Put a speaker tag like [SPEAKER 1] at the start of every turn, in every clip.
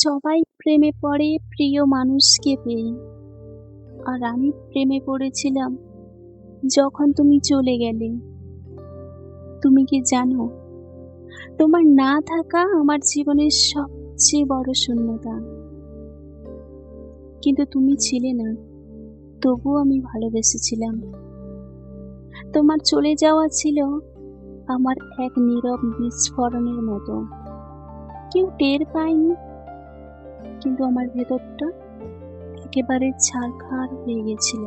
[SPEAKER 1] সবাই প্রেমে পড়ে প্রিয় মানুষকে পেয়ে। আর আমি প্রেমে পড়েছিলাম যখন তুমি চলে গেলে। তুমি কি জানো, তোমার না থাকা আমার জীবনের সবচেয়ে বড় শূন্যতা। কিন্তু তুমি ছিলে না, তবুও আমি ভালোবেসেছিলাম। তোমার চলে যাওয়া ছিল আমার এক নীরব বিস্ফোরণের মতো। কেউ টের পায়নি কিন্তু আমার ভেতরটা একেবারে ছারখার হয়ে গেছিল।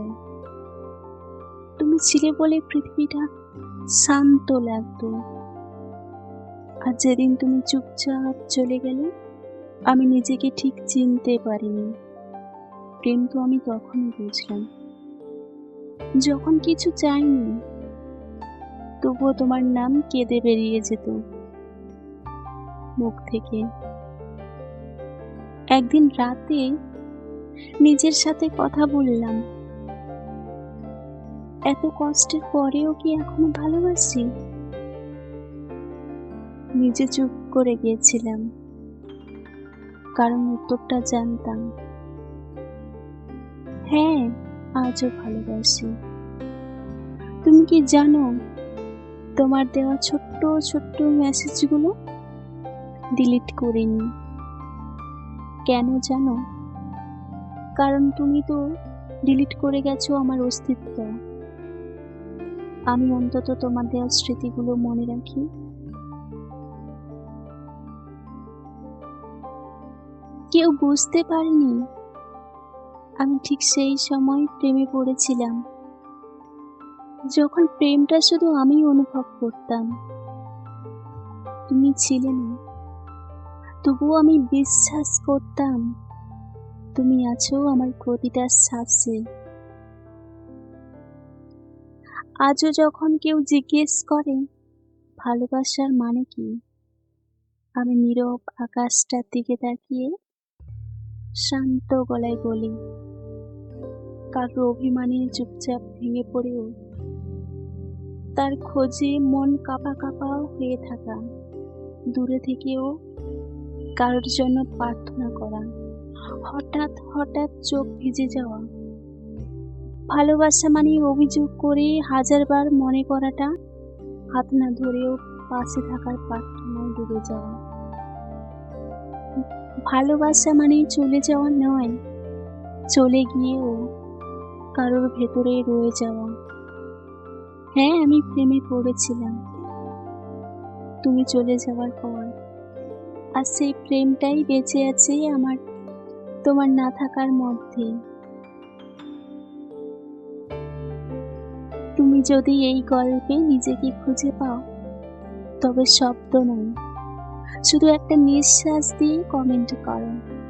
[SPEAKER 1] তুমি ছিলে বলে পৃথিবীটা শান্ত লাগতো। আর যেদিন তুমি চুপচাপ চলে গেলে, আমি নিজেকে ঠিক চিনতে পারিনি। প্রেম তো আমি তখনই বুঝলাম। যখন কিছু চাইনি, তবুও তোমার নাম কেঁদে বেরিয়ে যেত। মুখ থেকে একদিন রাতে নিজের সাথে কথা বললাম। এত কষ্টের পরেও কি এখনও ভালোবাসি? নিজে চুপ করে গিয়েছিলাম, কারণ উত্তরটা জানতাম। হ্যাঁ আজও ভালোবাসি। তুমি কি জানো তোমার দেওয়া ছোট্ট ছোট্ট মেসেজগুলো ডিলিট করিনি? কেন জানো? কারণ তুমি তো ডিলিট করে গেছো আমার অস্তিত্ব। আমি অন্তত তোমার দেওয়া স্মৃতিগুলো মনে রাখি। কেউ বুঝতে পারেনি। আমি ঠিক সেই সময় প্রেমে পড়েছিলাম। যখন প্রেমটা শুধু আমি অনুভব করতাম। তুমি ছিলে না। তবুও আমি বিশ্বাস করতাম তুমি আছো আমার প্রতিটা শ্বাসে। আজও যখন কেউ জিজ্ঞেস করে, ভালোবাসার মানে কি? আমি নীরব আকাশটার দিকে তাকিয়ে শান্ত গলায় বলি, কারও অভিমানে চুপচাপ ভেঙে পড়েও, তার খোঁজে মন কাপা কাপা হয়ে থাকা, দূরে থেকেও কারোর জন্য প্রার্থনা করা। হঠাৎ হঠাৎ চোখ ভিজে যাওয়া। ভালোবাসা মানে অভিযোগ করে হাজারবার মনে করাটা, হাত না ধরেও পাশে থাকার প্রার্থনায় ডুবে যাওয়া। ভালোবাসা মানে চলে যাওয়া নয়, চলে গিয়েও কারোর ভেতরে রয়ে যাওয়া। হ্যাঁ আমি প্রেমে পড়েছিলাম। তুমি চলে যাওয়ার পর আর সেই প্রেমটাই বেঁচে আছে আমার, তোমার না থাকার মধ্যে। তুমি যদি এই গল্পে নিজেকে খুঁজে পাও, তবে শব্দ নয়, শুধু একটা নিঃশ্বাস দিয়ে কমেন্ট করো।